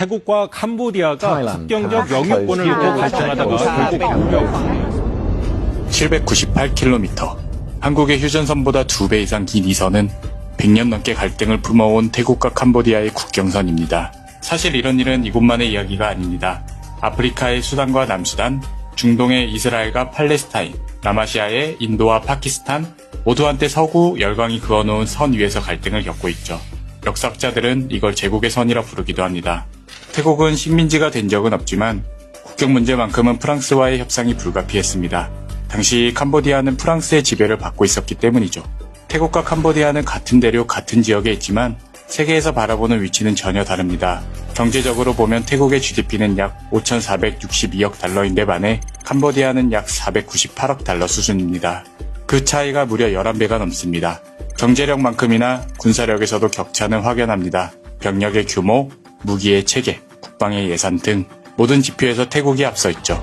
태국과 캄보디아가 국경적 영유권을 놓고 갈등하다가 타일란드, 결국 무력 798km. 한국의 휴전선보다 두배 이상 긴 이 선은 100년 넘게 갈등을 품어온 태국과 캄보디아의 국경선입니다. 사실 이런 일은 이곳만의 이야기가 아닙니다. 아프리카의 수단과 남수단, 중동의 이스라엘과 팔레스타인, 남아시아의 인도와 파키스탄, 모두 한때 서구 열강이 그어놓은 선 위에서 갈등을 겪고 있죠. 역사학자들은 이걸 제국의 선이라 부르기도 합니다. 태국은 식민지가 된 적은 없지만 국경 문제만큼은 프랑스와의 협상이 불가피했습니다. 당시 캄보디아는 프랑스의 지배를 받고 있었기 때문이죠. 태국과 캄보디아는 같은 대륙 같은 지역에 있지만 세계에서 바라보는 위치는 전혀 다릅니다. 경제적으로 보면 태국의 GDP는 약 5,462억 달러인데 반해 캄보디아는 약 498억 달러 수준입니다. 그 차이가 무려 11배가 넘습니다. 경제력만큼이나 군사력에서도 격차는 확연합니다. 병력의 규모, 무기의 체계, 국방의 예산 등 모든 지표에서 태국이 앞서 있죠.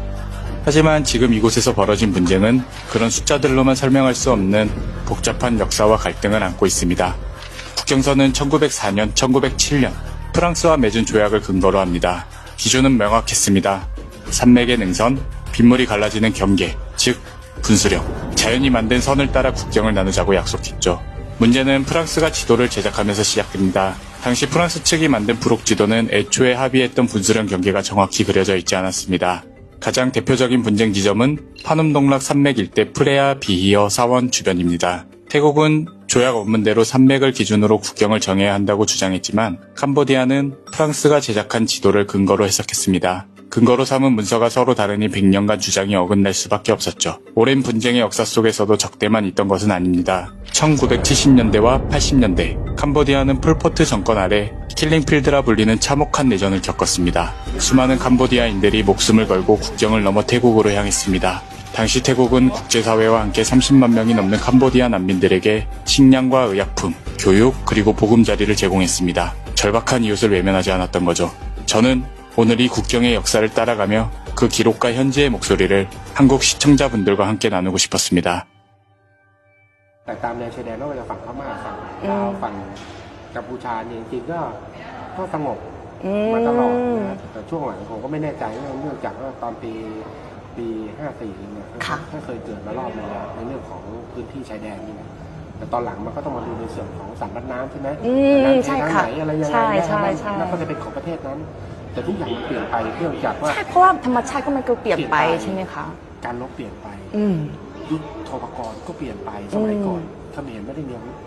하지만 지금 이곳에서 벌어진 문제는 그런 숫자들로만 설명할 수 없는 복잡한 역사와 갈등을 안고 있습니다. 국경선은 1904년, 1907년 프랑스와 맺은 조약을 근거로 합니다. 기준은 명확했습니다. 산맥의 능선, 빗물이 갈라지는 경계, 즉 분수령, 자연이 만든 선을 따라 국경을 나누자고 약속했죠. 문제는 프랑스가 지도를 제작하면서 시작됩니다. 당시 프랑스 측이 만든 부록 지도는 애초에 합의했던 분수령 경계가 정확히 그려져 있지 않았습니다. 가장 대표적인 분쟁 지점은 파눔동락 산맥 일대 프레아 비히어 사원 주변입니다. 태국은 조약 원문대로 산맥을 기준으로 국경을 정해야 한다고 주장했지만 캄보디아는 프랑스가 제작한 지도를 근거로 해석했습니다. 근거로 삼은 문서가 서로 다르니 100년간 주장이 어긋날 수밖에 없었죠. 오랜 분쟁의 역사 속에서도 적대만 있던 것은 아닙니다. 1970년대와 80년대 캄보디아는 폴포트 정권 아래 킬링필드라 불리는 참혹한 내전을 겪었습니다. 수많은 캄보디아인들이 목숨을 걸고 국경을 넘어 태국으로 향했습니다. 당시 태국은 국제사회와 함께 30만 명이 넘는 캄보디아 난민들에게 식량과 의약품, 교육, 그리고 보금자리를 제공했습니다. 절박한 이웃을 외면하지 않았던 거죠. 저는 오늘 이 국경의 역사를 따라가며 그 기록과 현재의 목소리를 한국 시청자분들과 함께 나누고 싶었습니다. แต่ตามแนวชายแดนไม่ว่าจะฝั่งพม่าฝั่งลาวฝั่งกัมพูชาเนี่ยจริงๆก็ก็สงบมาตลอดนะแต่ช่วงหลังผมก็ไม่แน่ใจเนื่องเนื่องจากว่าตอนปีปี 54เนี่ย ค่ะ ก็เคยเกิดมารอบนึงแล้วในเรื่องของพื้นที่ชายแดนนี่นะแต่ตอนหลังมันก็ต้องมาดูในส่วนของสันพัดน้ำใช่ไหม อืม น้ำ ใช่ ทาง ค่ะ ไหนอะไรยังไง ใช่ นะ ใช่ใช่ แล้วก็จะเป็นของประเทศนั้น แต่ทุกอย่างมันเปลี่ยนไปเนื่องจากว่า ใช่เพราะว่าธรรมชาติก็มันก็เปลี่ยนไปใช่ไหมคะ การลบเปลี่ยนไป อืม ยุทธโทปกรณ์ก็เปลี่ยนไปสมัยก่อนเขมรไม่ได้มีอาวุธ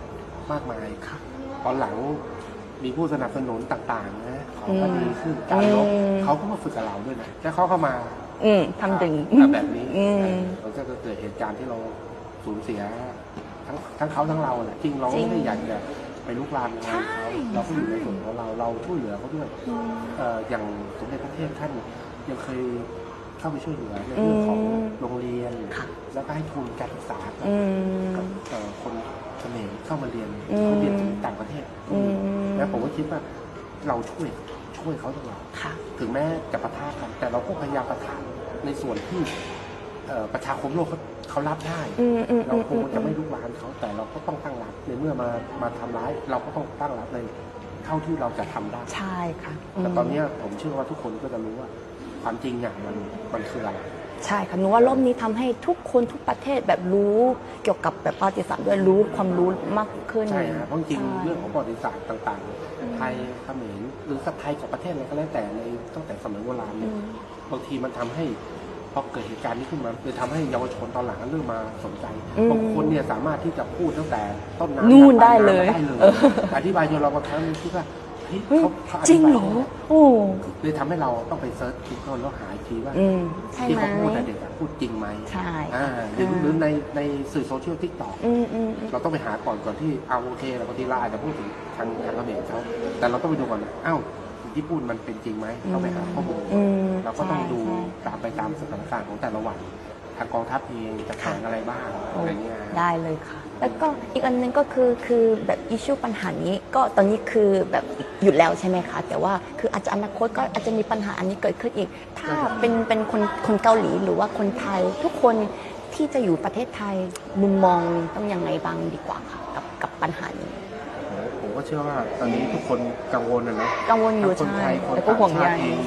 มากมายค่ะตอนหลังมีผู้สนับสนุนต่างๆนะของก็ดีขึ้นการรบอืม เขาก็มาฝึกกับเราด้วยนะแล้วเขาเข้ามาอืมทำอย่างนี้อ่าแบบนี้อืม มันก็จะเกิดเหตุการณ์ที่เราสูญเสียทั้งทั้งเขาทั้งเราแหละจริงเราก็ไม่ได้อยากจะ ไปลุกลามอะไรเขาเราก็อยู่ในส่วนของเราเราช่วยเหลือเขาด้วยเอ่ออย่างสมเด็จพระเทพท่านยังเคยเข้าไปช่วยเหลือในเรื่องของอืมโรงเรียนค่ะแล้วก็ให้ทุนการศึกษาอืมกับเอ่อคนเขมรเข้ามาเรียนอืมเขาเรียนต่างประเทศอืมแล้วผมก็คิดว่าเราช่วยช่วยเขาตลอด ค่ะ ถึงแม้จะปะทะกัน แต่เราก็พยายามปะทะในส่วนที่เอ่อประชาคมโลกเขา เขารับได้ อืมอืมเราคงจะไม่อืมลุกลานเขาแต่เราก็ต้องตั้งรับในเมื่อมามาทำร้าย เราก็ต้องตั้งรับในเท่าที่เราจะทำได้ ใช่ค่ะแต่มตอนเนี้ยผมเชื่อว่าทุกคนก็จะรู้ว่า ความจริงอย่างมันมันคืออะไร ใช่ค่ะหนูว่ารอบนี้ทำให้ทุกคนทุกประเทศแบบรู้เกี่ยวกับแบบประวัติศาสตร์ด้วยรู้ความรู้มากขึ้น ใช่ครับเพราะจริงใช่ๆเรื่องของประวัติศาสตร์ต่างๆไทยเขมรหรือกับไทยกับประเทศอะไรก็แล้วแต่ในตั้งแต่สมัยโบราณเนี่ยบางทีมันทำให้ พอเกิดเหตุการณ์นี้ขึ้นมาเลยทำให้เยาวชนตอนหลังเริ่มมาสนใจอืมบางคนเนี่ยสามารถที่จะพูดตั้งแต่ต้นน้ำนู่นปลาได้เลยได้เลยเอออธิบายจนเราบางครั้งคิดว่าเฮ้ยเฮ้ยเขาเขาอจริธิงบายเหรอโอ้เลยทำให้เราต้องไปเซิร์ชคิดค้นแล้วหาอีกทีว่าอืมใช่ที่ไหมเขาพูดแต่เด็กอะพูดจริงไหมใช่อ่าหรือหรือในในสื่อโซเชียลทิกตอกอืมอืมอืมเราต้องไปหาก่อนก่อนที่เอาโอเคเราบางทีเราอาจจะพูดถึงทางทางเขมรเขาแต่เราต้องไปดูก่อนนะอ้าวสิ่ง ที่พูดมันเป็นจริงไหมต้องไปหาข้อมูลอืมเราก็ต้องดูใช่ตามไปตามสถานการณ์ของแต่ละวันทางกองทัพเองจะแข่งอะไรบ้างอะไรเงี้ยได้เลยค่ะ แล้วก็อีกอันหนึงก็คือคือแบบอิชชูปัญหานี้ก็ตอนนี้คือแบบหยุดแล้วใช่ไหมคะ แต่ว่าคืออาจจะอนาคตก็อาจจะมีปัญหาอันนี้เกิดขึ้นอีก ถ้าเป็นเป็นคนคนเกาหลีหรือว่าคนไทยทุกคนที่จะอยู่ประเทศไทยมุมมองต้องยังไงบ้างดีกว่าค่ะกับกับปัญหานี้ผม ก็ก็เชื่อว่าตอนนี้ทุกคนกังวลนะเนาะกังวลอยู่ทั้งคนใช่ไทยคนแล้วก็ห่วงใยต่างชาติเอง